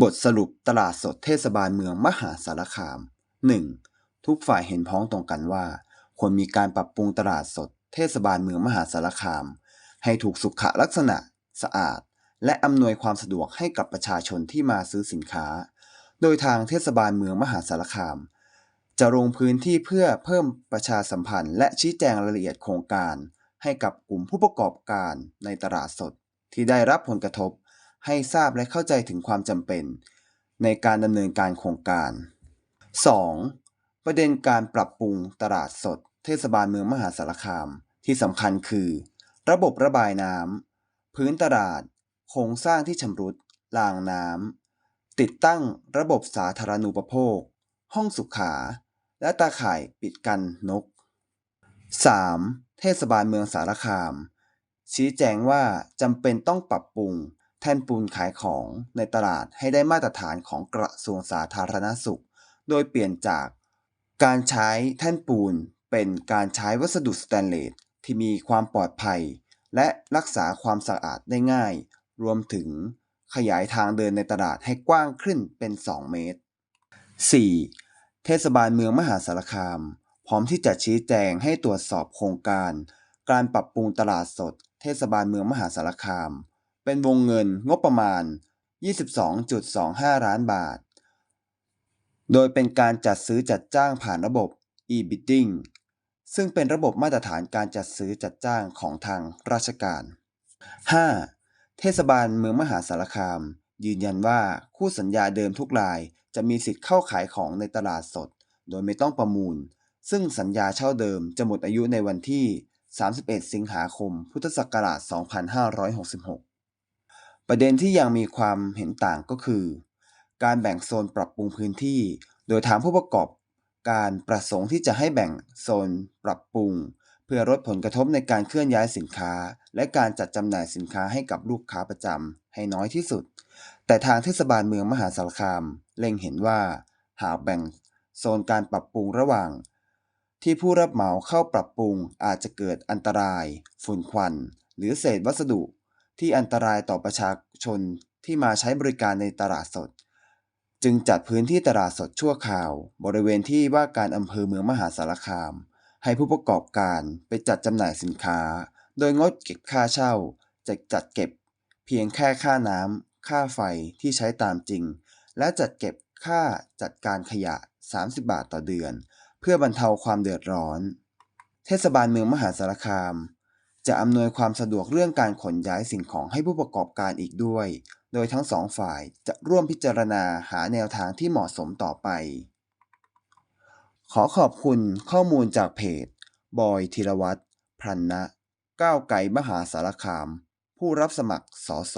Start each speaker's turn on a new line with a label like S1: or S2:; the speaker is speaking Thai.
S1: บทสรุปตลาดสดเทศบาลเมืองมหาสารคาม 1. ทุกฝ่ายเห็นพ้องตรงกันว่า ควรมีการปรับปรุงตลาดสดเทศบาลเมืองมหาสารคาม ให้ถูกสุขลักษณะ สะอาด และอำนวยความสะดวกให้กับประชาชนที่มาซื้อสินค้า โดยทางเทศบาลเมืองมหาสารคาม จะลงพื้นที่เพื่อเพิ่มประชาสัมพันธ์ และชี้แจงรายละเอียดโครงการ ให้กับกลุ่มผู้ประกอบการในตลาดสดที่ได้รับผลกระทบ ให้ทราบและเข้าใจถึงความจำเป็น ในการดำเนินการโครงการ 2. ประเด็นการปรับปรุงตลาดสด เทศบาลเมืองมหาสารคาม ที่สำคัญคือ ระบบระบายน้ำพื้นตลาด โครงสร้างที่ชำรุดรางน้ำติดตั้งระบบสาธารณูปโภค ห้องสุขา และตาข่ายปิดกันนก 3. เทศบาลเมืองสารคาม ชี้แจงว่าจำเป็นต้องปรับปรุง แท่นปูนขายของในตลาดให้ได้มาตรฐานของกระทรวงสาธารณสุข โดยเปลี่ยนจากการใช้แท่นปูนเป็นการใช้วัสดุสแตนเลสที่มีความปลอดภัย และรักษาความสะอาดได้ง่าย รวมถึงขยายทางเดินในตลาดให้กว้างขึ้นเป็น 2 เมตร 4. เทศบาลเมืองมหาสารคาม พร้อมที่จะชี้แจงให้ตรวจสอบโครงการ การปรับปรุงตลาดสด เทศบาลเมืองมหาสารคาม เป็นวงเงินงบประมาณ 22.25 ล้านบาท โดยเป็นการจัดซื้อจัดจ้างผ่านระบบ e-bidding ซึ่งเป็นระบบมาตรฐานการจัดซื้อจัดจ้างของทางราชการ 5. เทศบาลเมืองมหาสารคาม ยืนยันว่าคู่สัญญาเดิมทุกรายจะมีสิทธิ์เข้าขายของในตลาดสด โดยไม่ต้องประมูล ซึ่งสัญญาเช่าเดิมจะหมดอายุในวันที่ 31 สิงหาคม พุทธศักราช 2566 ประเด็นที่ยังมีความเห็นต่างก็คือ การแบ่งโซนปรับปรุงพื้นที่ โดยทางผู้ประกอบการประสงค์ที่จะให้แบ่งโซนปรับปรุง เพื่อลดผลกระทบในการเคลื่อนย้ายสินค้า และการจัดจำหน่ายสินค้าให้กับลูกค้าประจำให้น้อยที่สุด แต่ทางเทศบาลเมืองมหาสารคามเล็งเห็นว่า หากแบ่งโซนการปรับปรุงระหว่าง ที่ผู้รับเหมาเข้าปรับปรุงอาจจะเกิดอันตราย ฝุ่นควัน หรือเศษวัสดุ ที่อันตรายต่อประชาชนที่มาใช้บริการในตลาดสด จึงจัดพื้นที่ตลาดสดชั่วคราว บริเวณที่ว่าการอำเภอเมืองมหาสารคาม ให้ผู้ประกอบการไปจัดจำหน่ายสินค้า โดยงดเก็บค่าเช่าจะจัดเก็บ เพียงแค่ค่าน้ำค่าไฟที่ใช้ตามจริง และจัดเก็บค่าจัดการขยะ 30 บาทต่อเดือน เพื่อบรรเทาความเดือดร้อน เทศบาลเมืองมหาสารคาม จะอำนวยความสะดวกเรื่องการขนย้ายสิ่งของให้ผู้ประกอบการอีกด้วย โดยทั้งสองฝ่ายจะร่วมพิจารณาหาแนวทางที่เหมาะสมต่อไป ขอขอบคุณข้อมูลจากเพจ บอยธีรวัตรพรันนะ ก้าวไกลมหาสารคาม ผู้รับสมัครสส